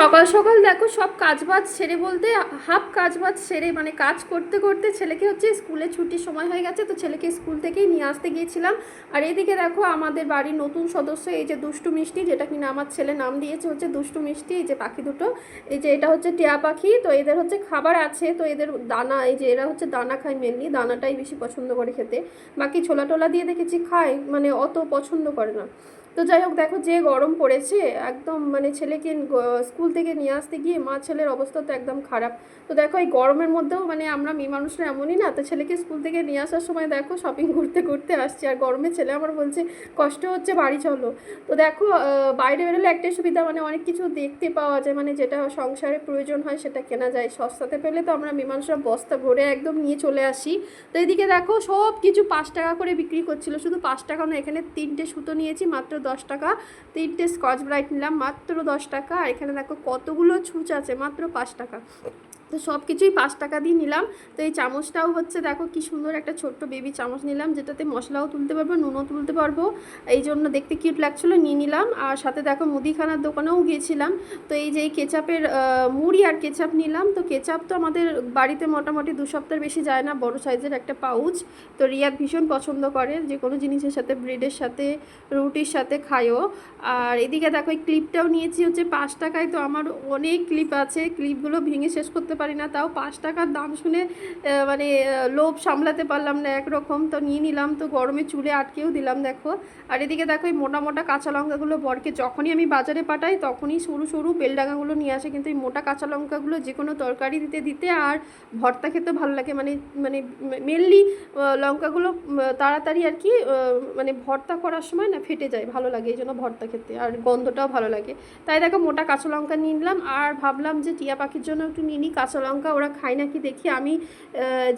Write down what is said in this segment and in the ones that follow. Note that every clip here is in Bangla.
সকাল সকাল দেখো সব কাজবাজ সেরে বলতে, হাফ কাজবাজ সেরে মানে কাজ করতে করতে ছেলেকে হচ্ছে স্কুলে ছুটির সময় হয়ে গেছে, তো ছেলেকে স্কুল থেকেই নিয়ে আসতে গিয়েছিলাম। আর এদিকে দেখো আমাদের বাড়ির নতুন সদস্য, এই যে দুষ্টু মিষ্টি, যেটা কিনা আমার ছেলে নাম দিয়েছে হচ্ছে দুষ্টু মিষ্টি, এই যে পাখি দুটো, এই যে এটা হচ্ছে টিয়া পাখি, তো এদের হচ্ছে খাবার আছে, তো এদের দানা, এই যে এরা হচ্ছে দানা খায় মেনলি দানাটাই বেশি পছন্দ করে খেতে। বাকি ছোলা টোলা দিয়ে দেখেছি খায় মানে অত পছন্দ করে না। তো যাই হোক, দেখো যে গরম পড়েছে, একদম মানে ছেলেকে স্কুল থেকে নিয়ে আসতে গিয়ে মা ছেলের অবস্থা তো একদম খারাপ। তো দেখো এই গরমের মধ্যেও মানে আমরা মেয়ে মানুষরা এমনই না, তো ছেলেকে স্কুল থেকে নিয়ে আসার সময় দেখো শপিং করতে করতে আসছি। আর গরমে ছেলে আমার বলছে, কষ্ট হচ্ছে, বাড়ি চলো। তো দেখো বাইরে বেরোলে একটাই সুবিধা মানে অনেক কিছু দেখতে পাওয়া যায় মানে যেটা সংসারে প্রয়োজন হয় সেটা কেনা যায়। সস্তাতে পেলে তো আমরা মেয়ে মানুষরা বস্তা ভরে একদম নিয়ে চলে আসি। তো এদিকে দেখো সব কিছু পাঁচ টাকা করে বিক্রি করছিল, শুধু পাঁচ টাকা না, এখানে তিনটে সুতো নিয়েছি, মাত্র দশ টাকা। তিনটে স্কচ ব্রাইট নিলাম, মাত্র দশ টাকা। এখানে দেখো কতগুলো ছুঁচ আছে, মাত্র পাঁচ টাকা। তো সব কিছুই পাঁচ টাকা দিয়ে নিলাম। তো এই চামচটাও হচ্ছে দেখো কি সুন্দর একটা ছোট্ট বেবি চামচ নিলাম, যেটাতে মশলাও তুলতে পারব, নুনও তুলতে পারব। এই জন্য দেখতে কিউট লাগছিল, নিয়ে নিলাম। আর সাথে দেখো মুদিখানার দোকানেও গিয়েছিলাম। তো এই যে এই কেচাপের মুড়ি আর কেচাপ নিলাম। তো কেচাপ তো আমাদের বাড়িতে মোটামুটি দু সপ্তাহের বেশি যায় না, বড় সাইজের একটা পাউচ। তো রিয়াদ ভীষণ পছন্দ করে, যে কোনো জিনিসের সাথে ব্রেডের সাথে, রুটির সাথে খায়ও। আর এদিকে দেখো এই ক্লিপটাও নিয়েছি হচ্ছে পাঁচ টাকায়। তো আমার অনেক ক্লিপ আছে ক্লিপগুলো ভেঙে শেষ করতে পারি না, তাও পাঁচ টাকার দাম শুনে মানে লোভ সামলাতে পারলাম না একরকম। তো নিয়ে নিলাম, তো গরমে চুলে আটকেও দিলাম, দেখো। আর এদিকে দেখো, এই মোটা মোটা কাঁচা লঙ্কাগুলো বরকে যখনই আমি বাজারে পাঠাই, তখনই সরু সরু বেলডাঙাগুলো নিয়ে আসে। কিন্তু এই মোটা কাঁচা লঙ্কাগুলো যে কোনো তরকারি দিতে দিতে আর ভর্তা খেতে ভালো লাগে। মানে মানে মেনলি লঙ্কাগুলো তাড়াতাড়ি আর কি মানে ভর্তা করার সময় না ফেটে যায়, ভালো লাগে এই জন্য ভর্তা খেতে। আর গন্ধটাও ভালো লাগে। তাই দেখো, মোটা কাঁচা লঙ্কা নিয়ে নিলাম। আর ভাবলাম যে টিয়া পাখির জন্য একটু নিয়ে নিই কাঁচা লঙ্কা ওরা খায় নাকি দেখি। আমি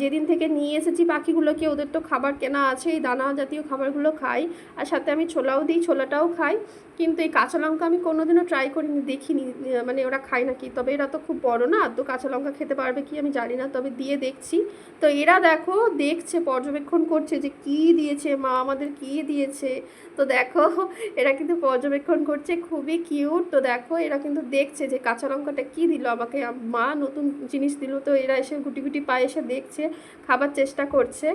যেদিন থেকে নিয়ে এসেছি পাখিগুলোকে ওদের তো খাবার কেনা আছে, এই দানা জাতীয় খাবারগুলো খাই। আর সাথে আমি ছোলাও দিই, ছোলাটাও খাই। কিন্তু এই কাঁচা লঙ্কা আমি কোনোদিনও ট্রাই করিনি, দেখিনি। মানে ওরা খায় নাকি? তবে এরা তো খুব বড় না, তো কাঁচা লঙ্কা খেতে পারবে কি আমি জানি না। তবে দিয়ে দেখছি। তো এরা দেখো, দেখছে, পর্যবেক্ষণ করছে যে কি দিয়েছে মা, আমাদের কি দিয়েছে। তো দেখো, এরা কিন্তু পর্যবেক্ষণ করছে, খুবই কিউট তো দেখো, এরা কিন্তু দেখছে যে কাঁচা লঙ্কাটা কী দিল আমাকে। মা নতুন জিনিস দিল, তো এরা এসে গুটি গুটি পায়ে এসে দেখছে, খাবার চেষ্টা করছে।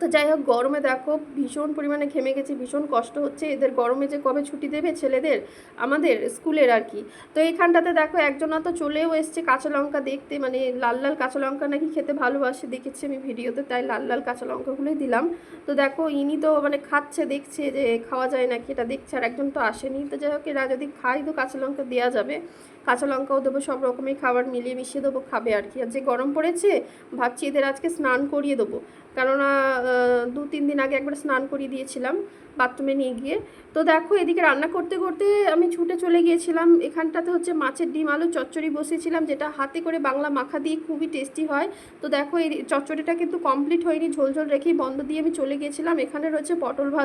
তো যাই হোক, গরমে দেখো ভীষণ পরিমাণে ঘেমে গেছে, ভীষণ কষ্ট হচ্ছে। এদের গরমে যে কবে ছুটি দেবে ছেলেদের, আমাদের স্কুলের আর কি। তো এইখানটাতে দেখো একজনা তো চলেও এসছে কাঁচা লঙ্কা দেখতে মানে লাল লাল কাঁচা লঙ্কা নাকি খেতে ভালোবাসে, দেখেছি আমি ভিডিওতে, তাই লাল লাল কাঁচা লঙ্কাগুলোই দিলাম। তো দেখো, ইনি তো মানে খাচ্ছে, দেখছে যে খাওয়া যায় নাকি, এটা দেখছে, আর একজন তো আসেনি। তো যাই হোক, এরা যদি খায় তো কাঁচা লঙ্কা দেওয়া যাবে। কাঁচা লঙ্কাও দেবো, সব রকমের খাবার মিলিয়ে মিশিয়ে দেবো, খাবে আর কি। আর যে গরম পড়েছে, ভাবছি এদের আজকে স্নান করিয়ে দেবো। কেননা দু তিন দিন আগে একবার স্নান করিয়ে দিয়েছিলাম বাথরুমে নিয়ে গিয়ে। তো দেখো, এদিকে রান্না করতে করতে আমি ছুটে চলে গিয়েছিলাম। এখানটাতে হচ্ছে মাছের ডিম, আলু, চচ্চড়ি বসিয়েছিলাম, যেটা হাতে করে বাংলা মাখা দিয়ে খুবই টেস্টি হয়। তো দেখো, এই চচ্চড়িটা কিন্তু কমপ্লিট হয়নি, ঝোল ঝোল রেখেই বন্ধ দিয়ে আমি চলে গিয়েছিলাম এখানে রয়েছে পটল ভাজা।